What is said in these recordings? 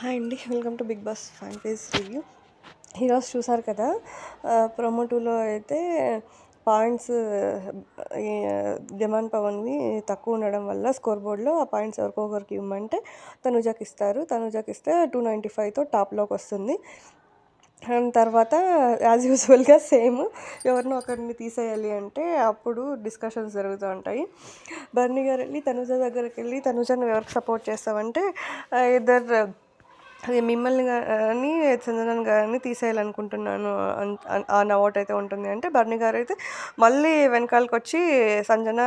Hi అండి. Welcome to Bigg Boss fan page review. ఈరోజు చూసారు కదా ప్రోమో టూలో అయితే పాయింట్స్ డిమాండ్ పవన్వి తక్కువ ఉండడం వల్ల స్కోర్ బోర్డ్లో ఆ పాయింట్స్ ఎవరికొకరికి ఇవ్వమంటే తనుజాకి ఇస్తారు. తనుజాకి ఇస్తే టూ నైంటీ ఫైవ్తో టాప్లోకి వస్తుంది. అండ్ తర్వాత యాజ్ యూజువల్గా సేమ్ ఎవరినో ఒకరిని తీసేయాలి అంటే అప్పుడు డిస్కషన్స్ జరుగుతూ ఉంటాయి. బర్నీ గారు వెళ్ళి తనుజ దగ్గరికి వెళ్ళి తనుజను ఎవరికి సపోర్ట్ చేస్తామంటే ఇద్దరు అది మిమ్మల్ని కానీ చందనని గారిని తీసేయాలనుకుంటున్నాను ఆ ఓట్ అయితే ఉంటుంది. అంటే బర్ని గారు అయితే మళ్ళీ వెనకాలకి వచ్చి సంజన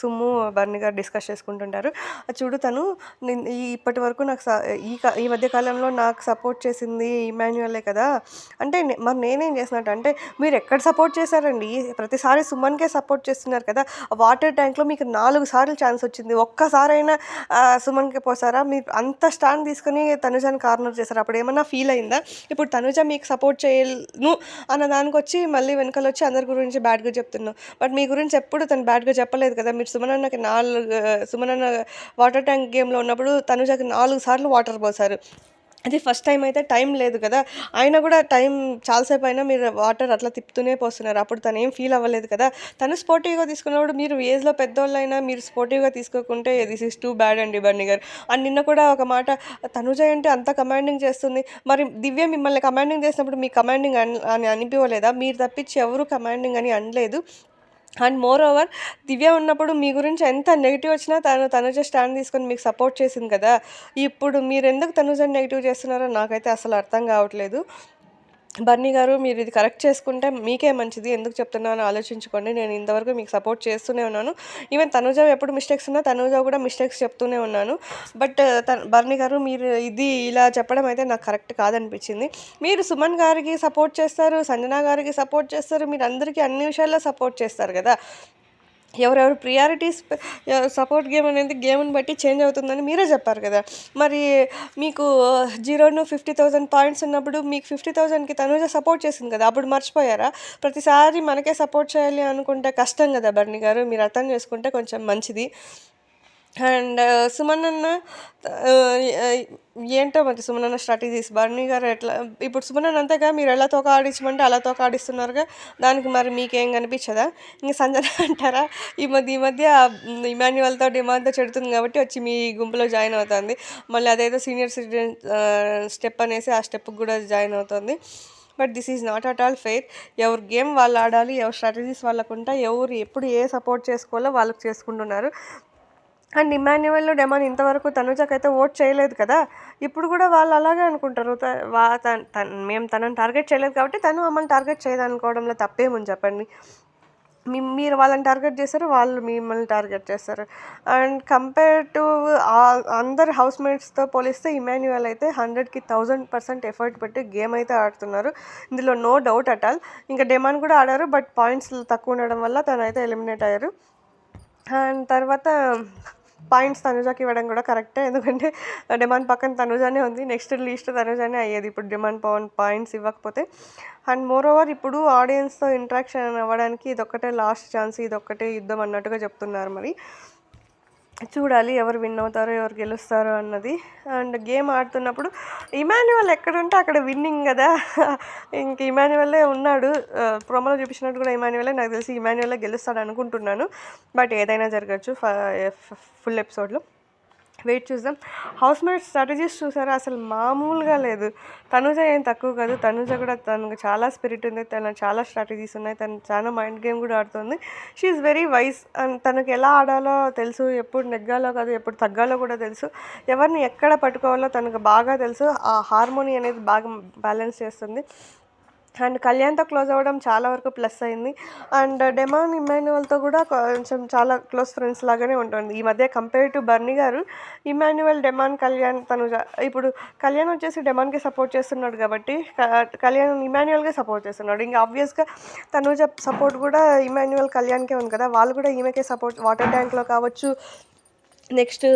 సుమ్ము బర్ని గారు డిస్కస్ చేసుకుంటుంటారు. చూడు తను ఈ ఇప్పటి వరకు నాకు ఈ ఈ మధ్య కాలంలో నాకు సపోర్ట్ చేసింది ఇమాన్యువలే కదా. అంటే మరి నేనేం చేసినట్టు అంటే మీరు ఎక్కడ సపోర్ట్ చేశారండి? ప్రతిసారి సుమన్కే సపోర్ట్ చేస్తున్నారు కదా. వాటర్ ట్యాంక్లో మీకు నాలుగు సార్లు ఛాన్స్ వచ్చింది. ఒక్కసారైనా సుమన్కే పోసారా? మీరు అంత స్టాండ్ తీసుకుని తనుజాని కార్నర్ చేశారు. అప్పుడు ఏమన్నా ఫీల్ అయిందా? ఇప్పుడు తనుజ మీకు సపోర్ట్ చేయను అన్న దానికి వచ్చి మళ్ళీ వెనకాల వచ్చి అందరి గురించి బ్యాడ్గా చెప్తున్నావు బట్ మీ గురించి ఎప్పుడు తను బ్యాడ్గా చెప్పలేదు కదా? మీరు సుమనన్నకి నాలుగు సుమనన్న వాటర్ ట్యాంక్ గేమ్లో ఉన్నప్పుడు తనుజకి నాలుగు సార్లు వాటర్ పోసారు. అది ఫస్ట్ టైం అయితే టైం లేదు కదా. అయినా కూడా టైం చాలాసేపు అయినా మీరు వాటర్ అట్లా తిప్పుతూనే పోస్తున్నారు. అప్పుడు తను ఏం ఫీల్ అవ్వలేదు కదా. తను స్పోర్టివ్గా తీసుకున్నప్పుడు మీరు ఏజ్లో పెద్దోళ్ళైనా మీరు స్పోర్టివ్గా తీసుకోకుంటే దిస్ ఇస్ టూ బ్యాడ్ అండి బన్నీ గారు. అండ్ నిన్న కూడా ఒక మాట తనుజ అంటే అంత కమాండింగ్ చేస్తుంది. మరి దివ్య మిమ్మల్ని కమాండింగ్ చేసినప్పుడు మీ కమాండింగ్ అని అనిపించలేదా మీరు తప్పించి ఎవరు కమాండింగ్ అని అనలేదు. అండ్ మోర్ ఓవర్ దివ్య ఉన్నప్పుడు మీ గురించి ఎంత నెగిటివ్ వచ్చినా తను తనుజ స్టాండ్ తీసుకొని మీకు సపోర్ట్ చేసింది కదా. ఇప్పుడు మీరు ఎందుకు తనుజ నెగిటివ్ చేస్తున్నారో నాకైతే అసలు అర్థం కావట్లేదు. బర్నీ గారు మీరు ఇది కరెక్ట్ చేసుకుంటే మీకే మంచిది. ఎందుకు చెప్తున్నానో ఆలోచించుకోండి. నేను ఇంతవరకు మీకు సపోర్ట్ చేస్తూనే ఉన్నాను. ఈవెన్ తనుజ ఎప్పుడు మిస్టేక్స్ ఉన్నా తనుజ కూడా మిస్టేక్స్ చెప్తూనే ఉన్నాను. బట్ బర్నీ గారు మీరు ఇది ఇలా చెప్పడం అయితే నాకు కరెక్ట్ కాదనిపించింది. మీరు సుమన్ గారికి సపోర్ట్ చేస్తారు సంజనా గారికి సపోర్ట్ చేస్తారు మీరు అందరికీ అన్ని విషయాల్లో సపోర్ట్ చేస్తారు కదా. ఎవరెవరు ప్రియారిటీస్ సపోర్ట్ గేమ్ అనేది గేమ్ని బట్టి చేంజ్ అవుతుందని మీరే చెప్పారు కదా. మరి మీకు జీరోను ఫిఫ్టీ థౌజండ్ పాయింట్స్ ఉన్నప్పుడు మీకు ఫిఫ్టీ థౌజండ్కి తనుజ సపోర్ట్ చేసింది కదా అప్పుడు మర్చిపోయారా? ప్రతిసారి మనకే సపోర్ట్ చేయాలి అనుకుంటే కష్టం కదా బర్ని గారు మీరు అర్థం చేసుకుంటే కొంచెం మంచిది. అండ్ సుమన్ అన్న ఏంటో మరి సుమన్ అన్న స్ట్రాటజీస్ బర్నీ గారు ఎట్లా ఇప్పుడు సుమన్ అన్న అంతేగా మీరు ఎలా తోక ఆడించమంటే అలా తోక ఆడిస్తున్నారుగా. దానికి మరి మీకేం కనిపించదా? ఇంక సంజన అంటారా? ఈ మధ్య ఈ మధ్య ఇమాన్యువల్తో డిమాండ్తో చెడుతుంది కాబట్టి వచ్చి మీ గుంపులో జాయిన్ అవుతుంది. మళ్ళీ అదేదో సీనియర్ సిటిజన్ స్టెప్ అనేసి ఆ స్టెప్కి కూడా జాయిన్ అవుతుంది. But this is not at all fair ఎవరు గేమ్ వాళ్ళు ఆడాలి ఎవరు స్ట్రాటజీస్ వాళ్ళకు ఉంటాయి ఎవరు ఎప్పుడు ఏ సపోర్ట్ చేసుకోవాలో వాళ్ళకి చేసుకుంటున్నారు. అండ్ ఇమాన్యువల్ డెమాన్ ఇంతవరకు తనుజకైతే ఓట్ చేయలేదు కదా ఇప్పుడు కూడా వాళ్ళు అలాగే అనుకుంటారు. మేము తనని టార్గెట్ చేయలేదు కాబట్టి తను మమ్మల్ని టార్గెట్ చేయదనుకోవడంలో తప్పేముంది చెప్పండి? మీరు వాళ్ళని టార్గెట్ చేస్తారు వాళ్ళు మిమ్మల్ని టార్గెట్ చేస్తారు అండ్ కంపేర్ టు అందరు హౌస్ మేట్స్తో పోలిస్తే ఇమాన్యువల్ అయితే హండ్రెడ్కి థౌజండ్ పర్సెంట్ ఎఫర్ట్ పెట్టి గేమ్ అయితే ఆడుతున్నారు. ఇందులో నో డౌట్ అట్ ఆల్. ఇంకా డెమాన్ కూడా ఆడారు బట్ పాయింట్స్ తక్కువ ఉండడం వల్ల తనైతే ఎలిమినేట్ అయ్యారు. అండ్ తర్వాత పాయింట్స్ తనుజాకి ఇవ్వడం కూడా కరెక్టే. ఎందుకంటే డిమాండ్ పక్కన తనుజానే ఉంది. నెక్స్ట్ లీస్ట్ తనుజానే అయ్యేది. ఇప్పుడు డిమాండ్ పవన్ పాయింట్స్ ఇవ్వకపోతే. అండ్ మోర్ ఓవర్ ఇప్పుడు ఆడియన్స్తో ఇంట్రాక్షన్ అవ్వడానికి ఇదొక్కటే లాస్ట్ ఛాన్స్. ఇదొక్కటే యుద్ధం అన్నట్టుగా చెప్తున్నారు మరి. చూడాలి ఎవరు విన్ అవుతారో ఎవరు గెలుస్తారో అన్నది. అండ్ గేమ్ ఆడుతున్నప్పుడు ఇమాన్యువల్ ఎక్కడుంటే అక్కడ విన్నింగ్ కదా. ఇంక ఇమాన్యువల్లే ఉన్నాడు. ప్రోమోలో చూపించినట్టు కూడా ఇమాన్యువలే నాకు తెలిసి ఇమాన్యువల్లే గెలుస్తాడు అనుకుంటున్నాను. బట్ ఏదైనా జరగచ్చు ఫుల్ ఎపిసోడ్లో. వెయిట్ చూద్దాం. హౌస్ మేట్ స్ట్రాటజీస్ చూసారా? అసలు మామూలుగా లేదు. తనుజ ఏం తక్కువ కాదు. తనుజ కూడా తనకు చాలా స్పిరిట్ ఉంది. తన చాలా స్ట్రాటజీస్ ఉన్నాయి. తను చాలా మైండ్ గేమ్ కూడా ఆడుతుంది. షీఈ్ వెరీ వైస్ అండ్ తనకు ఎలా ఆడాలో తెలుసు. ఎప్పుడు నెగ్గాలో కాదు ఎప్పుడు తగ్గాలో కూడా తెలుసు. ఎవరిని ఎక్కడ పట్టుకోవాలో తనకు బాగా తెలుసు. ఆ హార్మోని అనేది బాగా బ్యాలెన్స్ చేస్తుంది. అండ్ కళ్యాణ్తో క్లోజ్ అవ్వడం చాలా వరకు ప్లస్ అయింది. అండ్ డెమాన్ ఇమాన్యువల్తో కూడా కొంచెం చాలా క్లోజ్ ఫ్రెండ్స్ లాగానే ఉంటుంది. ఈ మధ్య కంపేర్ టు బర్నీ గారు ఇమాన్యువల్ డెమాన్ కళ్యాణ్ తను ఇప్పుడు కళ్యాణ్ వచ్చేసి డెమాన్కి సపోర్ట్ చేస్తున్నాడు కాబట్టి కళ్యాణ్ ఇమాన్యువల్గా సపోర్ట్ చేస్తున్నాడు. ఇంకా ఆబ్వియస్గా తనుజ సపోర్ట్ కూడా ఇమాన్యువల్ కళ్యాణ్కే ఉంది కదా. వాళ్ళు కూడా ఈమెకే సపోర్ట్ వాటర్ ట్యాంక్లో కావచ్చు నెక్స్ట్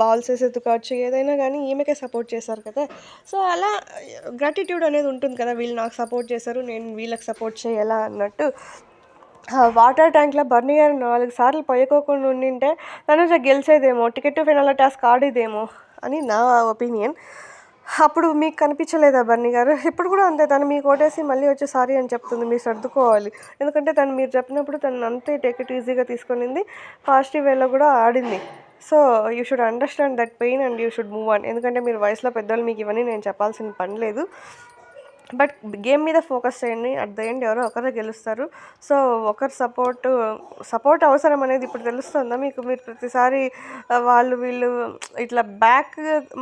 బాల్స్ వేసేది కావచ్చు ఏదైనా కానీ ఈమెకే సపోర్ట్ చేశారు కదా. సో అలా గ్రాటిట్యూడ్ అనేది ఉంటుంది కదా వీళ్ళు నాకు సపోర్ట్ చేశారు నేను వీళ్ళకి సపోర్ట్ చేయాలా అన్నట్టు. వాటర్ ట్యాంక్లో బర్నీ గారు నాలుగు సార్లు పోయకోకుండా ఉండింటే తను గెలిచేదేమో టికెట్ ఫైనల్ టాస్క్ ఆడేదేమో అని నా ఒపీనియన్. అప్పుడు మీకు కనిపించలేదా బన్నీ గారు? ఇప్పుడు కూడా అంతే తను మీకు ఓటేసి మళ్ళీ వచ్చి సారీ అని చెప్తుంది మీరు సర్దుకోవాలి. ఎందుకంటే తను మీరు చెప్పినప్పుడు తను అంతే టేక్ ఇట్ ఈజీగా తీసుకునింది పాజిటివ్ వేలో కూడా ఆడింది. So you should understand that pain and you should move on ఎందుకంటే మీరు వయసులో పెద్దవాళ్ళు మీకు ఇవన్నీ నేను చెప్పాల్సిన పని లేదు. బట్ గేమ్ మీద ఫోకస్ చేయండి. అట్ ద ఎండ్ ఎవరో ఒకరే గెలుస్తారు. సో ఒకరి సపోర్ట్ సపోర్ట్ అవసరం అనేది ఇప్పుడు తెలుస్తుందా మీకు? మీరు ప్రతిసారి వాళ్ళు వీళ్ళు ఇట్లా బ్యాక్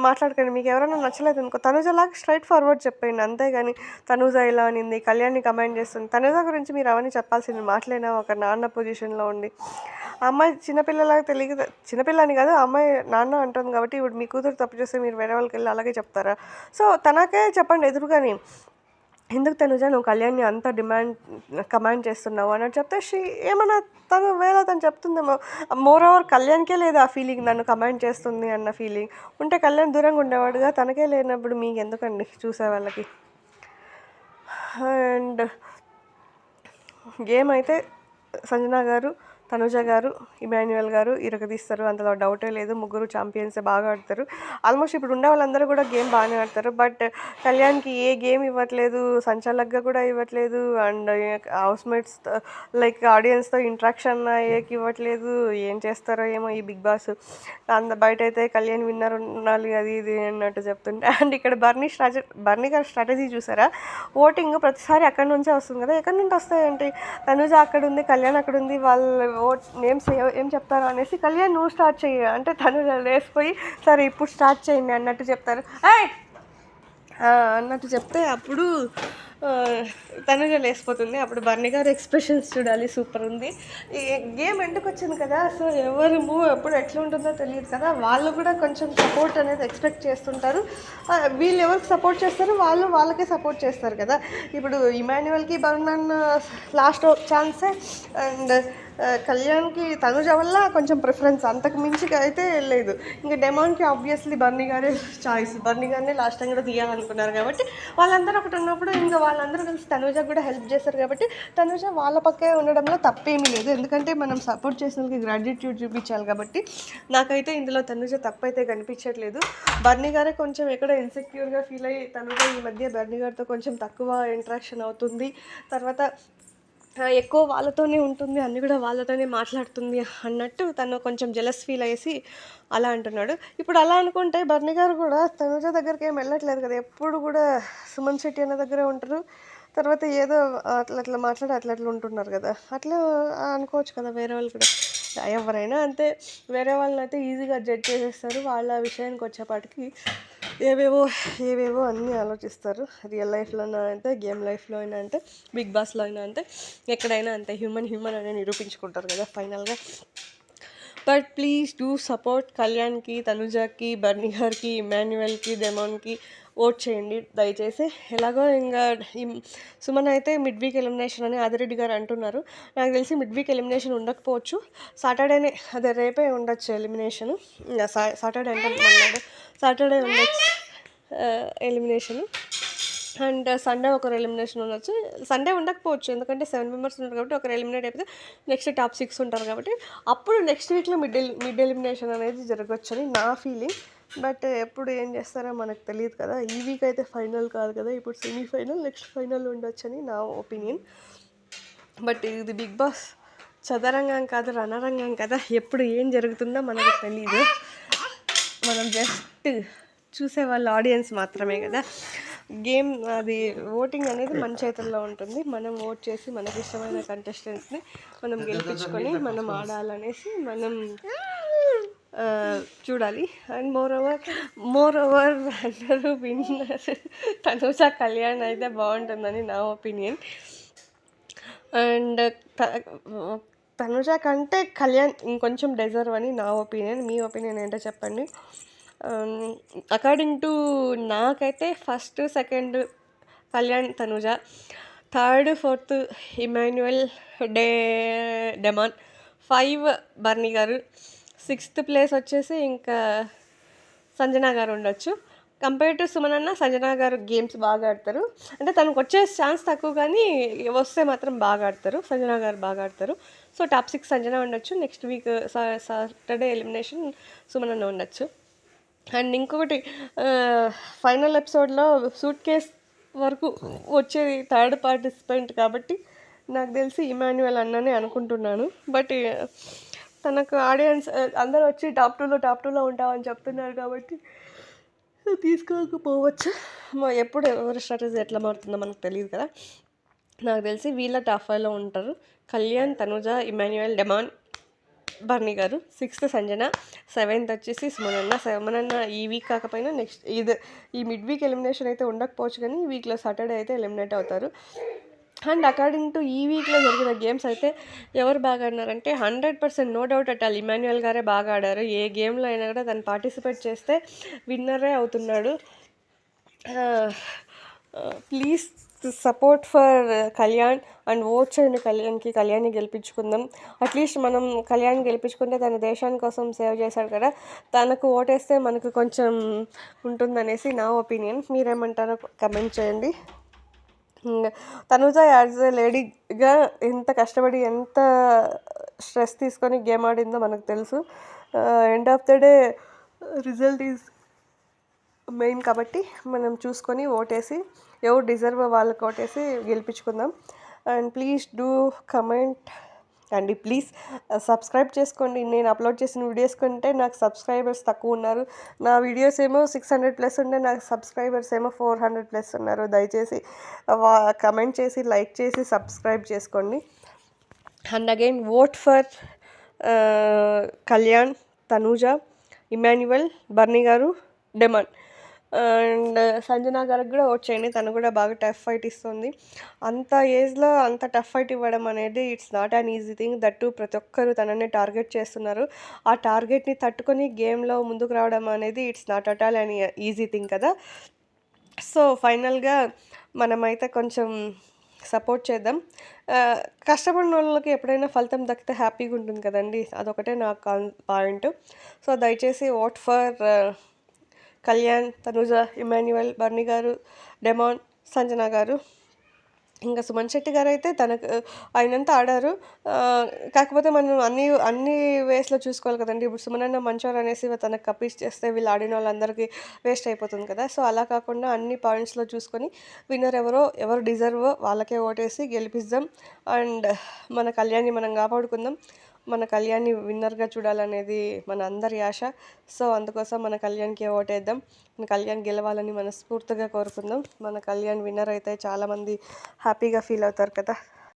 మాట్లాడకండి. మీకు ఎవరైనా నచ్చలేదు అనుకో తనుజలాగా స్ట్రైట్ ఫార్వర్డ్ చెప్పండి అంతేగాని తనుజ ఇలా అనింది కళ్యాణ్ని కమెంట్ చేస్తుంది. తనుజ గురించి మీరు అవన్నీ చెప్పాల్సింది మాట్లాడినా ఒక నాన్న పొజిషన్లో ఉండి. అమ్మాయి చిన్నపిల్లలాగా తెలియదు చిన్నపిల్లని కాదు అమ్మాయి నాన్న అంటుంది కాబట్టి ఇప్పుడు మీ కూతురు తప్పు చేస్తే మీరు వేరే వాళ్ళకి వెళ్ళి అలాగే చెప్తారా? సో తనకే చెప్పండి ఎదురుగాని. ఎందుకు తనుజ నువ్వు కళ్యాణ్ని అంత డిమాండ్ కమాండ్ చేస్తున్నావు అని చెప్తే షీ ఏమన్నా తను వేరే తను చెప్తుందేమో. మోర్ ఓవర్ కళ్యాణ్కే లేదు ఆ ఫీలింగ్ నన్ను కమాండ్ చేస్తుంది అన్న ఫీలింగ్ ఉంటే కళ్యాణ్ దూరంగా ఉండేవాడుగా తనకే లేనప్పుడు మీకు ఎందుకండి చూసే వాళ్ళకి? అండ్ గేమ్ అయితే సంజన గారు తనుజ గారు ఇమాన్యుయల్ గారు ఇరగదీస్తారు అందులో డౌటే లేదు. ముగ్గురు ఛాంపియన్స్ బాగా ఆడతారు. ఆల్మోస్ట్ ఇప్పుడు ఉండే వాళ్ళందరూ కూడా గేమ్ బాగానే ఆడతారు. బట్ కళ్యాణ్కి ఏ గేమ్ ఇవ్వట్లేదు సంచాలక్గా కూడా ఇవ్వట్లేదు. అండ్ హౌస్ మేట్స్ లైక్ ఆడియన్స్తో ఇంట్రాక్షన్ ఏకి ఇవ్వట్లేదు. ఏం చేస్తారో ఏమో ఈ బిగ్ బాస్. అంత బయట అయితే కళ్యాణ్ విన్నర్ ఉండాలి అది ఇది అన్నట్టు చెప్తుంటే. అండ్ ఇక్కడ బర్నీ స్ట్రాటజీ బర్నీ గారి స్ట్రాటజీ చూసారా? ఓటింగ్ ప్రతిసారి అక్కడి నుంచే వస్తుంది కదా. ఎక్కడి నుండి వస్తాయంటే తనుజ అక్కడ ఉంది కళ్యాణ్ అక్కడ ఉంది వాళ్ళ నేమ్స్ ఏం చెప్తారు అనేసి కళ్యాణ్ నువ్వు స్టార్ట్ చెయ్యి. అంటే తను లేసిపోయి సరే ఇప్పుడు స్టార్ట్ చేయండి అన్నట్టు చెప్తారు. అన్నట్టు చెప్తే అప్పుడు తనుజ లేసిపోతుంది అప్పుడు బర్ణి గారు ఎక్స్ప్రెషన్స్ చూడాలి. సూపర్ ఉంది. గేమ్ ఎందుకు వచ్చింది కదా? సో ఎవరు మూవ్ ఎప్పుడు ఎట్లా ఉంటుందో తెలియదు కదా. వాళ్ళు కూడా కొంచెం సపోర్ట్ అనేది ఎక్స్పెక్ట్ చేస్తుంటారు. వీళ్ళు ఎవరికి సపోర్ట్ చేస్తారు వాళ్ళు వాళ్ళకే సపోర్ట్ చేస్తారు కదా. ఇప్పుడు ఇమాన్యువల్కి బర్నన్ లాస్ట్ ఛాన్సే అండ్ కళ్యాణ్కి తనుజ వల్ల కొంచెం ప్రిఫరెన్స్ అంతకు మించి అయితే లేదు. ఇంకా డెమాన్కి ఆబ్వియస్లీ బర్నీ గారే చాయిస్ బర్నీ గారినే లాస్ట్ టైం కూడా తీయాలనుకున్నారు కాబట్టి వాళ్ళందరూ ఒకటి ఉన్నప్పుడు ఇంకా వాళ్ళందరూ కలిసి తనుజ కూడా హెల్ప్ చేస్తారు కాబట్టి తనుజ వాళ్ళ పక్కే ఉండడంలో తప్పేమీ లేదు. ఎందుకంటే మనం సపోర్ట్ చేసిన వాళ్ళకి గ్రాడ్యుట్యూడ్ చూపించాలి కాబట్టి నాకైతే ఇందులో తనుజ తప్పైతే కనిపించట్లేదు. బర్నీ గారే కొంచెం ఎక్కడ ఇన్సెక్యూర్గా ఫీల్ అయ్యి తనుజ ఈ మధ్య బర్నీ గారితో కొంచెం తక్కువ ఇంట్రాక్షన్ అవుతుంది. తర్వాత ఎక్కువ వాళ్ళతోనే ఉంటుంది అన్నీ కూడా వాళ్ళతోనే మాట్లాడుతుంది అన్నట్టు తను కొంచెం జెలస్ ఫీల్ అయ్యేసి అలా అంటున్నాడు. ఇప్పుడు అలా అనుకుంటే బర్ని గారు కూడా తనుజ దగ్గరికి ఏం వెళ్ళట్లేదు కదా. ఎప్పుడు కూడా సుమన్ శెట్టి అన్న దగ్గరే ఉంటారు. తర్వాత ఏదో అట్లా అట్లా మాట్లాడి అట్లా అట్లా ఉంటున్నారు కదా. అట్లా అనుకోవచ్చు కదా వేరే వాళ్ళు కూడా. ఎవరైనా అంతే వేరే వాళ్ళని అయితే ఈజీగా జడ్జ్ చేసేస్తారు. వాళ్ళ విషయానికి వచ్చేపాటికి ఏవేవో ఏవేవో అన్నీ ఆలోచిస్తారు. రియల్ లైఫ్లోనైనా అంతే గేమ్ లైఫ్లో అయినా అంతే బిగ్ బాస్లో అయినా అంతే ఎక్కడైనా అంతే హ్యూమన్ హ్యూమన్ అని నిరూపించుకుంటారు కదా ఫైనల్గా. బట్ ప్లీజ్ డూ సపోర్ట్ కళ్యాణ్కి తనుజాకి బర్నిహర్కి ఇమాన్యువల్కి డెమాన్కి ఓట్ చేయండి. దయచేసి ఎలాగో ఇంకా సుమన్ అయితే మిడ్ వీక్ ఎలిమినేషన్ అని ఆదిరెడ్డి గారు అంటున్నారు. నాకు తెలిసి మిడ్ వీక్ ఎలిమినేషన్ ఉండకపోవచ్చు. సాటర్డేనే అదే రేపే ఉండొచ్చు ఎలిమినేషన్. సాటర్డే అంటే సాటర్డే ఉండొచ్చు. ఎలిమినేషన్ అండ్ సండే ఒకరు ఎలిమినేషన్ ఉండొచ్చు. సండే ఉండకపోవచ్చు ఎందుకంటే సెవెన్ మెంబర్స్ ఉంటారు కాబట్టి ఒకరు ఎలిమినేట్ అయిపోతే నెక్స్ట్ టాప్ సిక్స్ ఉంటారు కాబట్టి. అప్పుడు నెక్స్ట్ వీక్లో మిడ్ మిడ్ ఎలిమినేషన్ అనేది జరగవచ్చని అని నా ఫీలింగ్ బట్ ఎప్పుడు ఏం చేస్తారో మనకు తెలియదు కదా. ఈ వీక్ అయితే ఫైనల్ కాదు కదా. ఇప్పుడు సెమీఫైనల్ నెక్స్ట్ ఫైనల్ ఉండొచ్చు అని నా ఒపీనియన్ బట్ ఇది బిగ్ బాస్ చదరంగం కాదు రణరంగం కదా. ఎప్పుడు ఏం జరుగుతుందో మనకు తెలియదు మనం జస్ట్ చూసే వాళ్ళ ఆడియన్స్ మాత్రమే కదా. గేమ్ అది ఓటింగ్ అనేది మన చేతుల్లో ఉంటుంది. మనం ఓట్ చేసి మనకి ఇష్టమైన కంటెస్టెంట్స్ని మనం గెలిపించుకొని మనం ఆడాలనేసి మనం చూడాలి. And more over more over అందరూ విన్నర్. తనుజ కళ్యాణ్ అయితే బాగుంటుందని నా ఒపీనియన్ అండ్ తనుజ కంటే కళ్యాణ్ ఇంకొంచెం డెజర్వ్ అని నా ఒపీనియన్ మీ ఒపీనియన్ ఏంటో చెప్పండి. అకార్డింగ్ టు నాకైతే first second Kalyan Tanuja third fourth Emmanuel day Demon five Bharani garu sixth place వచ్చేసి ఇంకా సంజన గారు ఉండొచ్చు. కంపేర్ టు సుమన్ అన్న సంజన గారు గేమ్స్ బాగా ఆడతారు. అంటే తనకు వచ్చే ఛాన్స్ తక్కువ కానీ వస్తే మాత్రం బాగా ఆడతారు. సంజన గారు బాగా ఆడతారు. సో టాప్ సిక్స్ సంజన ఉండొచ్చు. Next week Saturday elimination Suman అన్న ఉండొచ్చు. అండ్ ఇంకొకటి ఫైనల్ ఎపిసోడ్లో సూట్ కేస్ వరకు వచ్చేది థర్డ్ పార్టిసిపెంట్ కాబట్టి నాకు తెలిసి ఇమాన్యువల్ అన్ననే అనుకుంటున్నాను. బట్ తనకు ఆడియన్స్ అందరూ వచ్చి టాప్ టూలో టాప్ టూలో ఉంటామని చెప్తున్నారు కాబట్టి తీసుకోకపోవచ్చు. మా ఎప్పుడు ఎవరి స్ట్రాటజీ ఎట్లా మారుతుందో మనకు తెలియదు కదా. నాకు తెలిసి వీళ్ళ టాప్ ఫైవ్లో ఉంటారు కళ్యాణ్ తనుజ ఇమాన్యువల్ డెమాన్. బర్నీ గారు సిక్స్త్ సంజన సెవెంత్ వచ్చేసి సుమనన్న. సుమనన్న ఈ వీక్ కాకపోయినా నెక్స్ట్ ఇది ఈ మిడ్ వీక్ ఎలిమినేషన్ అయితే ఉండకపోవచ్చు కానీ ఈ వీక్లో సాటర్డే అయితే ఎలిమినేట్ అవుతారు. అండ్ అకార్డింగ్ టు ఈ వీక్లో జరిగిన గేమ్స్ అయితే ఎవరు బాగా ఆడినారంటే hundred percent no doubt at Emmanuel గారే బాగా ఆడారు. ఏ గేమ్లో అయినా కూడా తను పార్టిసిపేట్ చేస్తే విన్నరే అవుతున్నాడు. Please support for Kalyan and vote చేయండి కళ్యాణ్కి కళ్యాణ్ని గెలిపించుకుందాం. అట్లీస్ట్ మనం కళ్యాణ్ గెలిపించుకుంటే తన దేశాని కోసం సేవ్ చేశాడు కదా. తనకు ఓటేస్తే మనకు కొంచెం ఉంటుందనేసి నా ఒపీనియన్. మీరేమంటారో కమెంట్ చేయండి. తనుజ యాజ్ ఎ లేడీగా ఎంత కష్టపడి ఎంత స్ట్రెస్ తీసుకొని గేమ్ ఆడిందో మనకు తెలుసు. End of the day result is main కాబట్టి మనం చూసుకొని ఓటేసి ఎవరు డిజర్వ్ వాళ్ళకి ఓటేసి గెలిపించుకుందాం. అండ్ ప్లీజ్ డూ కమెంట్ అండి ప్లీజ్ సబ్స్క్రైబ్ చేసుకోండి. నేను అప్లోడ్ చేసిన వీడియోస్ కంటే నాకు సబ్స్క్రైబర్స్ తక్కువ ఉన్నారు. నా వీడియోస్ ఏమో సిక్స్ హండ్రెడ్ ప్లస్ ఉండే నాకు సబ్స్క్రైబర్స్ ఏమో ఫోర్ హండ్రెడ్ ప్లస్ ఉన్నారు. దయచేసి వా కమెంట్ చేసి లైక్ చేసి సబ్స్క్రైబ్ చేసుకోండి. And again vote for Kalyan Tanuja Emmanuel Bharani garu Demon. And Sanjana గారికి కూడా ఓట్ చేయండి. తను కూడా బాగా టఫ్ ఫైట్ ఇస్తుంది. అంత ఏజ్లో అంత టఫ్ ఫైట్ ఇవ్వడం అనేది it's not an easy thing that ప్రతి ఒక్కరు తనని టార్గెట్ చేస్తున్నారు. ఆ టార్గెట్ని తట్టుకొని గేమ్లో ముందుకు రావడం అనేది ఇట్స్ నాట్ అట్ ఆల్ అని ఈజీ థింగ్ కదా. సో ఫైనల్గా మనమైతే కొంచెం సపోర్ట్ చేద్దాం. కష్టపడిన వాళ్ళకి ఎప్పుడైనా ఫలితం దక్కితే హ్యాపీగా ఉంటుంది కదండి. అదొకటే నా పాయింట్ సో దయచేసి vote for Kalyan Tanuja Emmanuel Bharani garu Demon Sanjana గారు. ఇంకా సుమన్ శెట్టి గారు అయితే తనకు ఆయనంతా ఆడారు. కాకపోతే మనం అన్ని అన్ని వేస్లో చూసుకోవాలి కదండి. ఇప్పుడు సుమనన్న మంచోర్ అనేసి తనకు కపీస్ చేస్తే వీళ్ళు ఆడిన వాళ్ళందరికీ వేస్ట్ అయిపోతుంది కదా. సో అలా కాకుండా అన్ని పాయింట్స్లో చూసుకొని విన్నర్ ఎవరో ఎవరు డిజర్వ్ వాళ్ళకే ఓటేసి గెలిపిద్దాం. అండ్ మన కళ్యాణ్ని మనం కాపాడుకుందాం. మన కళ్యాణ్ని విన్నర్గా చూడాలనేది మన అందరి ఆశ. సో అందుకోసం మన కళ్యాణ్కి ఓటేద్దాం మన కళ్యాణ్ గెలవాలని మనస్ఫూర్తిగా కోరుకుందాం. మన కళ్యాణ్ విన్నర్ అయితే చాలామంది హ్యాపీగా ఫీల్ అవుతారు కదా.